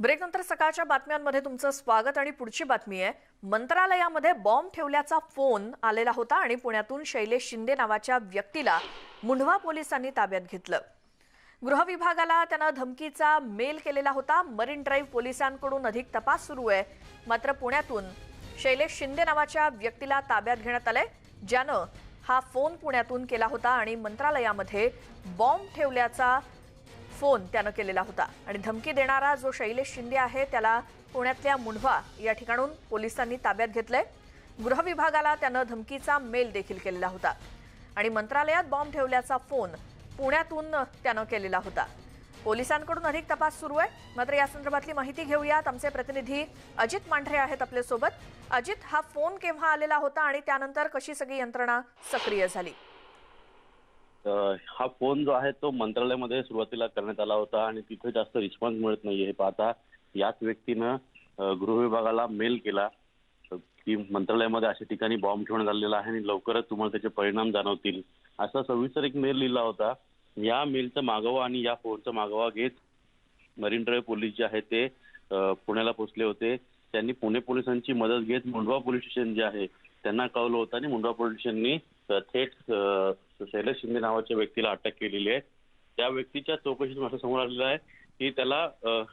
ब्रेकनंतर सकाळच्या बातम्यांमध्ये तुमचं स्वागत आणि पुढची बातमी आहे. मंत्रालयामध्ये बॉम्ब ठेवल्याचा फोन आलेला होता आणि पुण्यातून शैलेश शिंदे नावाच्या व्यक्तीला मुंढवा पोलिसांनी ताब्यात घेतलं. गृह विभागाला त्यानं धमकीचा मेल केलेला होता. मरीन ड्राईव्ह पोलिसांकडून अधिक तपास सुरू आहे. मात्र पुण्यातून शैलेश शिंदे नावाच्या व्यक्तीला ताब्यात घेण्यात आलंय ज्यानं हा फोन पुण्यातून केला होता आणि मंत्रालयामध्ये बॉम्ब ठेवल्याचा फोन त्यानं केलेला होता. आणि धमकी देणारा जो शैलेश शिंदे आहे त्याला पुण्यातल्या मुंढवा या ठिकाणून पोलिसांनी ताब्यात घेतलंय. गृह विभागाला त्यानं धमकीचा मेल देखील केलेला होता. आणि मंत्रालयात बॉम्ब ठेवल्याचा फोन पुण्यातून त्यानं केलेला होता. पोलिसांकडून अधिक तपास सुरू आहे. मात्र या संदर्भातली माहिती घेऊयात. आमचे प्रतिनिधी अजित मांढरे आहेत आपल्यासोबत. अजित हा फोन केव्हा आलेला होता आणि त्यानंतर कशी सगळी यंत्रणा सक्रिय झाली? हा फोन जो आहे तो मंत्रालयामध्ये सुरुवातीला करण्यात आला होता आणि तिथे जास्त रिस्पॉन्स मिळत नाहीये हे पाहता. याच व्यक्तीनं गृह विभागाला मेल केला की मंत्रालयामध्ये अशा ठिकाणी बॉम्ब ठेवण्यात आलेला आहे आणि लवकरच तुम्हाला त्याचे परिणाम जाणवतील. असा सविस्तर एक मेल लिहिला होता. या मेलचा मागोवा आणि या फोनचा मागोवा घेत मरीन ड्राईव्ह पोलीस जे आहे ते पुण्याला पोहोचले होते. त्यांनी पुणे पोलिसांची मदत घेत मुंडवा पोलीस स्टेशन जे आहे त्यांना कळवलं होतं आणि मुंडवा पोलीस स्टेशननी थेट शैलेश शिंदे नावाच्या व्यक्तीला अटक केलेली आहे. त्या व्यक्तीच्या चौकशीतून असं समोर आलेलं आहे की त्याला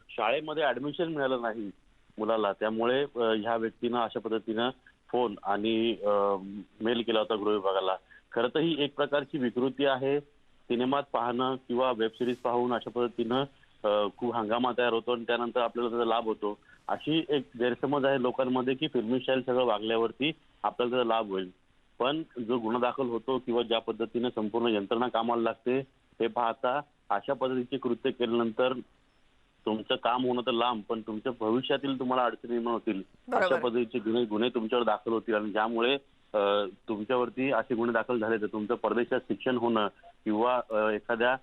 शाळेमध्ये ऍडमिशन मिळालं नाही मुलाला. त्यामुळे ह्या व्यक्तीनं अशा पद्धतीनं फोन आणि मेल केला होता गृह विभागाला. खरं तर ही एक प्रकारची विकृती आहे. सिनेमात पाहणं किंवा वेब सिरीज पाहून अशा पद्धतीनं खूप हंगामा तयार होतो आणि त्यानंतर आपल्याला त्याचा लाभ होतो. अशी एक गैरसमज आहे लोकांमध्ये की फिल्मी स्टाईल सगळं वागल्यावरती आपल्याला त्याचा लाभ होईल. पण जो गुन्हा दाखल होतो किंवा ज्या पद्धतीने संपूर्ण यंत्रणा कामाला लागते हे पाहता अशा पद्धतीचे कृत्य केल्यानंतर तुमचं काम होणं तर लांब पण तुमच्या भविष्यातील तुम्हाला अडचणी निर्माण होतील. अशा पद्धतीचे गुन्हे गुन्हे तुमच्यावर दाखल होतील आणि ज्यामुळे तुमच्यावरती असे गुन्हे दाखल झाले तर तुमचं परदेशात शिक्षण होणं किंवा एखाद्या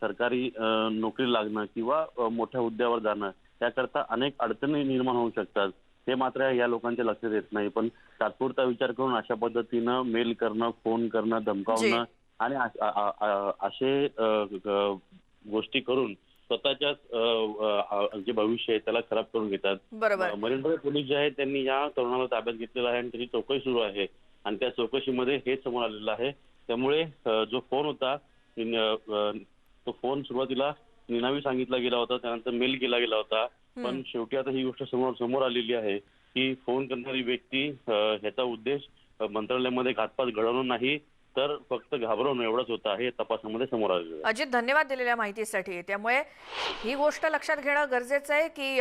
सरकारी नोकरी लागणं किंवा मोठ्या हुद्द्यावर जाणं याकरता अनेक अडचणी निर्माण होऊ शकतात हे मात्र या लोकांच्या लक्षात येत नाही. पण तात्पुरता विचार करून अशा पद्धतीनं मेल करणं फोन करणं धमकावणं आणि असे गोष्टी करून स्वतःच्याच अ, जे भविष्य आहे त्याला खराब करून घेतात. मरीन ड्राईव्ह पोलीस जे आहेत त्यांनी या तरुणाला ताब्यात घेतलेला आहे आणि त्याची चौकशी सुरू आहे. आणि त्या चौकशीमध्ये हेच समोर आलेलं आहे. त्यामुळे जो फोन होता तो फोन सुरुवातीला निनावी सांगितला गेला होता. त्यानंतर मेल केला गेला होता. पण शेवटी आता ही गोष्ट समोर समोर आलेली आहे की फोन करणारी व्यक्ती ह्याचा उद्देश मंत्रालयामध्ये घातपात घडवणं नाही तर फक्त घाबरवणं एवढंच होतं हे तपासामध्ये समोर आलेलं आहे. अजित धन्यवाद दिलेल्या माहितीसाठी. त्यामुळे ही गोष्ट लक्षात घेणं गरजेचं आहे की